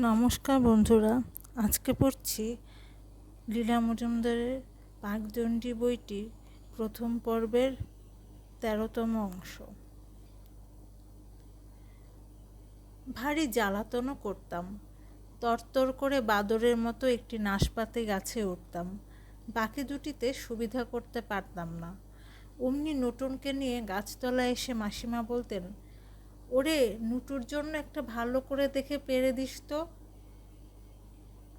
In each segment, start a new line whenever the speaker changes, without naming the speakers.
নমস্কার বন্ধুরা, আজকে পড়ছি লীলা মজুমদারের পাকদণ্ডী বইটির প্রথম পর্বের তেরোতম অংশ। ভারী জ্বালাতনও করতাম, তরতর করে বাদরের মতো একটি নাশপাতি গাছে উঠতাম, বাকি দুটিতে সুবিধা করতে পারতাম না। অমনি নতুনকে নিয়ে গাছতলায় এসে মাসিমা বলতেন ওরে, নুটুর জন্য একটা ভালো করে দেখে পেরে দিস তো।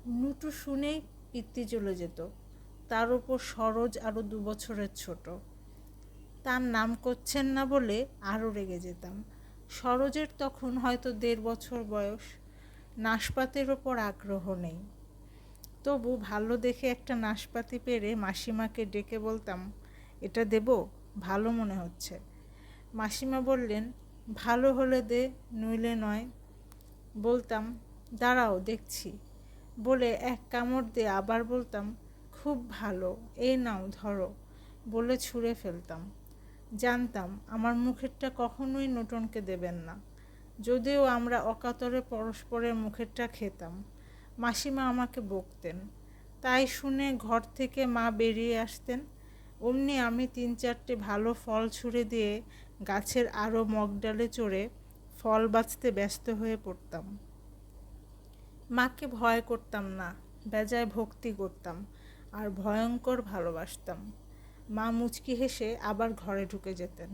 নুটু শুনেই পিত্তি চলে যেত। তার উপর সরোজ আরও দু বছরের ছোট। তার নাম করছেন না বলে আরও রেগে যেতাম। সরোজের তখন হয়তো দেড় বছর বয়স। নাশপাতের ওপর আগ্রহ নেই। তবু ভালো দেখে একটা নাশপাতি পেরে মাসিমাকে ডেকে বলতাম, এটা দেব? ভালো মনে হচ্ছে। মাসিমা বললেন ভালো হলে দে, নইলে নয়। বলতাম, দাঁড়াও, দেখছি। বলে এক কামড় দিয়ে আবার বলতাম, খুব ভালো, এই নাও, ধরো। বলে ছুঁড়ে ফেলতাম। জানতাম, আমার মুখেরটা কখনোই নটনকে দেবেন না। যদিও আমরা অকাতরে পরস্পরের মুখেরটা খেতাম। মাসিমা আমাকে বকতেন। তাই শুনে ঘর থেকে মা বেরিয়ে আসতেন। অমনি আমি তিন চারটে ভালো ফল ছুঁড়ে দিয়ে গাছের আরও মগডালে চড়ে ফল বাঁচতে ব্যস্ত হয়ে পড়তাম। মাকে ভয় করতাম না, বেজায় ভক্তি করতাম আর ভয়ঙ্কর ভালোবাসতাম। মা মুচকি হেসে আবার ঘরে ঢুকে যেতেন।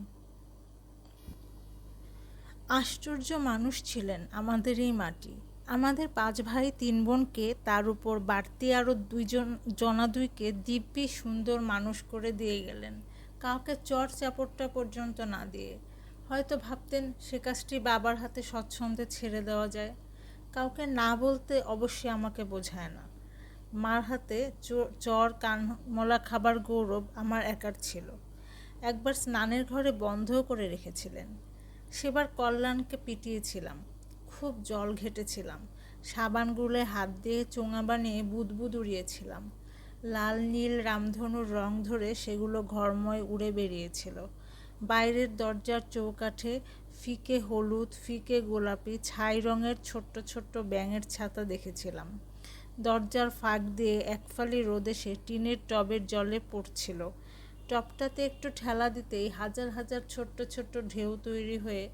আশ্চর্য মানুষ ছিলেন আমাদের এই মাটি। আমাদের পাঁচ ভাই, তিন বোনকে তার উপর বাড়তি আরও দুইজন জনা দুইকে দিব্যি সুন্দর মানুষ করে দিয়ে গেলেন। কাউকে চর চাপড়টা পর্যন্ত না দিয়ে। হয়তো ভাবতেন সে কাজটি বাবার হাতে স্বচ্ছন্দে ছেড়ে দেওয়া যায়। কাউকে না বলতে অবশ্যই আমাকে বোঝায় না। মার হাতে চর কানমলা খাবার গৌরব আমার একার ছিল। একবার স্নানের ঘরে বন্ধও করে রেখেছিলেন। সেবার কল্যাণকে পিটিয়েছিলাম। খুব জল ঘেটেছিলাম। সাবান গুলে হাত দিয়ে চোঙা বানিয়ে বুদবুদ উড়িয়েছিলাম। লাল, নীল, রামধনুর রং ধরে সেগুলো ঘরময় উড়ে বেরিয়েছিল। বাইরের দরজার চৌকাঠে ফিকে হলুদ, ফিকে গোলাপি, ছাই রঙের ছোট্ট ছোট্ট ব্যাঙের ছাতা দেখেছিলাম। দরজার ফাঁক দিয়ে একফালি রোদে সে টিনের টবের জলে পড়ছিল। টপটাতে একটু ঠেলা দিতেই হাজার হাজার ছোট্ট ছোট্ট ঢেউ তৈরি হয়ে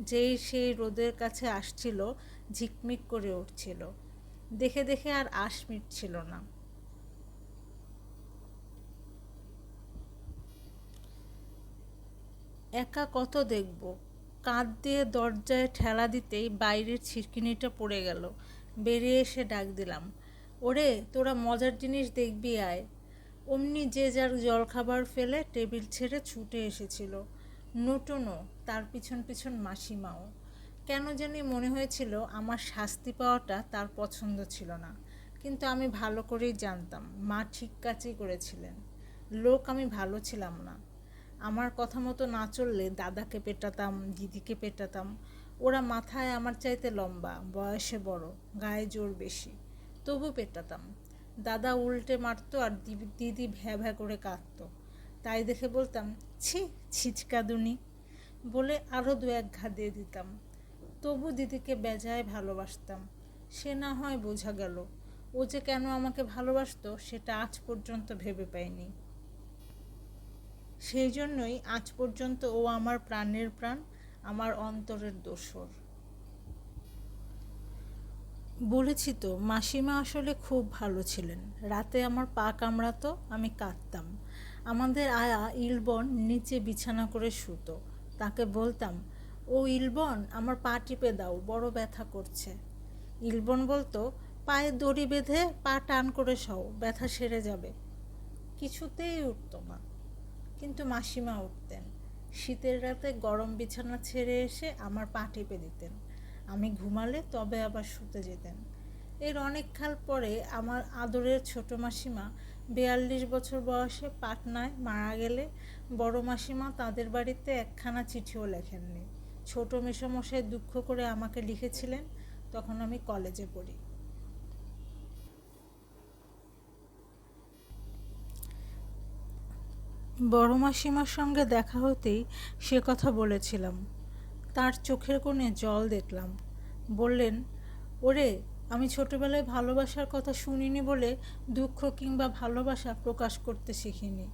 যেই সেই রোদের কাছে আসছিল, ঝিকমিক করে উঠছিল। দেখে দেখে আর আশ মিটছিল না। একা কত দেখব? কাঁধ দিয়ে দরজায় ঠেলা দিতেই বাইরের ছিটকিনিটা পড়ে গেল। বেরিয়ে এসে ডাক দিলাম, ওরে, তোরা মজার জিনিস দেখবি আয়। অমনি যে যার জলখাবার ফেলে টেবিল ছেড়ে ছুটে এসেছিল। নটুনও তার পিছন পিছন মাসিমাও। কেন জানি মনে হয়েছিল আমার শাস্তি পাওয়াটা তার পছন্দ ছিল না, কিন্তু আমি ভালো করেই জানতাম, মা ঠিক কাজই করেছিলেন। লোক আমি ভালো ছিলাম না। আমার কথা মতো না চললে দাদাকে পেটাতাম, দিদিকে পেটাতাম। ওরা মাথায় আমার চাইতে লম্বা, বয়সে বড়, গায়ে জোর বেশি, তবু পেটাতাম। দাদা উল্টে মারতো আর দিদি ভ্যা ভ্যা করে কাঁদতো। তাই দেখে বলতাম, ছি ছিচকাদুনি বলে আরও দু এক ঘা দিয়ে দিতাম। তবু দিদিকে বেজায় ভালোবাসতাম। সে না হয় বোঝা গেল। ও যে কেন আমাকে ভালোবাসতো, সেটা আজ পর্যন্ত ভেবে পাইনি। সেই জন্যই আজ পর্যন্ত ও আমার প্রাণের প্রাণ, আমার অন্তরের দোসর। বলেছি তো, মাসিমা আসলে খুব ভালো ছিলেন। রাতে আমার পা কামড়াতো, আমি কাঁদতাম। আমাদের আয়া ইলবন নিচে বিছানা করে শুতো। তাকে বলতাম, ও ইলবন, আমার পা টিপে দাও, বড় ব্যথা করছে। ইলবন বলতো, পায়ে দড়ি বেঁধে পা টান করে সও ব্যথা সেরে যাবে। কিছুতেই উঠতো না। কিন্তু মাসিমা উঠতেন। শীতের রাতে গরম বিছানা ছেড়ে এসে আমার পা টিপে দিতেন। আমি ঘুমালে তবে আবার শুতে যেতেন। এর অনেক কাল পরে আমার আদরের ছোট মাসিমা বিয়াল্লিশ বছর বয়সে পাটনায় মারা গেলে বড় মাসিমা তাদের বাড়িতে একখানা চিঠিও লেখেননি। ছোট মেশামশাই দুঃখ করে আমাকে লিখেছিলেন, তখন আমি কলেজে পড়ি। বড় মাসিমার সঙ্গে দেখা হতেই সে কথা বলেছিলাম। তার চোখের কোণে জল দেখলাম। বললেন, ওরে, আমি ছোটবেলায় ভালোবাসার কথা শুনিনি বলে দুঃখ কিংবা ভালোবাসা প্রকাশ করতে শিখিনি।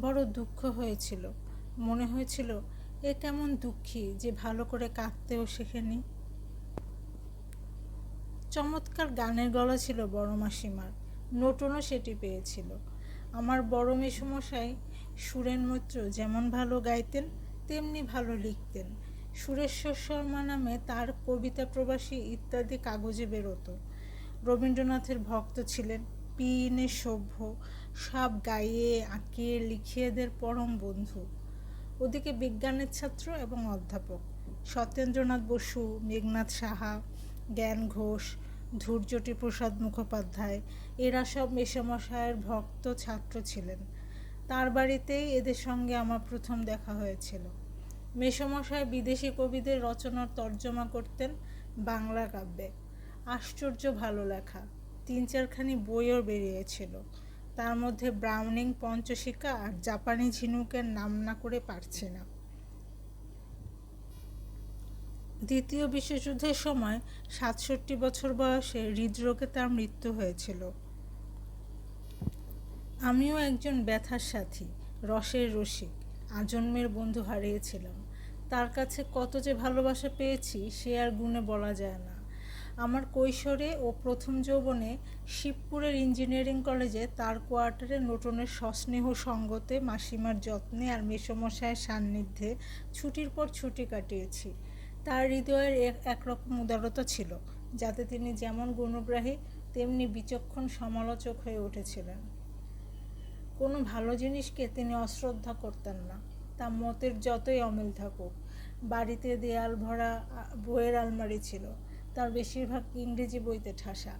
বড় দুঃখ হয়েছিল। মনে হয়েছিল, এ কেমন দুঃখী যে ভালো করে কাঁদতেও শেখেনি? চমৎকার গানের গলা ছিল বড় মাসিমার। নোটনও সেটি পেয়েছিল। আমার বড় মেসমশাই সুরেন মৈত্র যেমন ভালো গাইতেন, তেমনি ভালো লিখতেন। সুরেশ্বর শর্মা নামে তার কবিতা প্রবাসী ইত্যাদি কাগজে বেরোতো। রবীন্দ্রনাথের ভক্ত ছিলেন পিনে সভ্য, সব গাইয়ে, আঁকিয়ে, লিখিয়েদের পরম বন্ধু। ওদিকে বিজ্ঞানের ছাত্র এবং অধ্যাপক সত্যেন্দ্রনাথ বসু, মেঘনাথ সাহা, জ্ঞান ঘোষ ধূর্যটি প্রসাদ মুখোপাধ্যায়, এরা সব মেসমশায়ের ভক্ত ছাত্র ছিলেন। তার বাড়িতেই এদের সঙ্গে আমার প্রথম দেখা হয়েছিল। মেসমশায় বিদেশি কবিদের রচনার তর্জমা করতেন বাংলা কাব্যে। আশ্চর্য ভালো লেখা। তিন চারখানি বইও বেরিয়েছিল। তার মধ্যে ব্রাউনিং, পঞ্চশিকা আর জাপানি ঝিনুকের নাম না করে পারছি না। দ্বিতীয় বিশ্বযুদ্ধের সময় সাতষট্টি বছর বয়সে হৃদরোগে তার মৃত্যু হয়েছিল। আমিও একজন ব্যথার সাথী, রসের রসিক, আজন্মের বন্ধু হারিয়েছিলাম। তার কাছে কত যে ভালোবাসা পেয়েছি, সে আর গুণে বলা যায় না। আমার কৈশোরে ও প্রথম যৌবনে শিবপুরের ইঞ্জিনিয়ারিং কলেজে তার কোয়ার্টারে নোটনের সস্নেহ সঙ্গতে মাসিমার যত্নে আর মেসমশায়ের সান্নিধ্যে ছুটির পর ছুটি কাটিয়েছি। তার হৃদয়ের এক- একরকম উদারতা ছিল, যাতে তিনি যেমন গুণগ্রাহী, তেমনি বিচক্ষণ সমালোচক হয়ে উঠেছিলেন। কোনো ভালো জিনিসকে তিনি অশ্রদ্ধা করতেন না। তা মতের যতই অমিল থাকুক, বাড়িতে দেয়াল ভরা বইয়ের আলমারি ছিল, তার বেশিরভাগ ইংরেজি বইতে ঠাসা।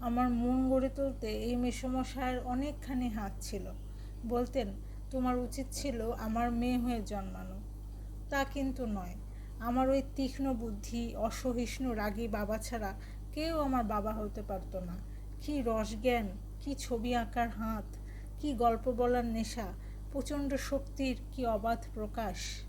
আমার মন গড়ে তুলতে এই মেসমশায়ের অনেকখানি হাত ছিল। বলতেন, তোমার উচিত ছিল আমার মেয়ে হয়ে জন্মানো। তা কিন্তু নয়। আমার ওই তীক্ষ্ণ বুদ্ধি, অসহিষ্ণু রাগী বাবা ছাড়া কেউ আমার বাবা হতে পারতো না। কি রসজ্ঞান, কি ছবি আঁকার হাত কি গল্প বলার নেশা? প্রচণ্ড শক্তির কি অবাধ প্রকাশ?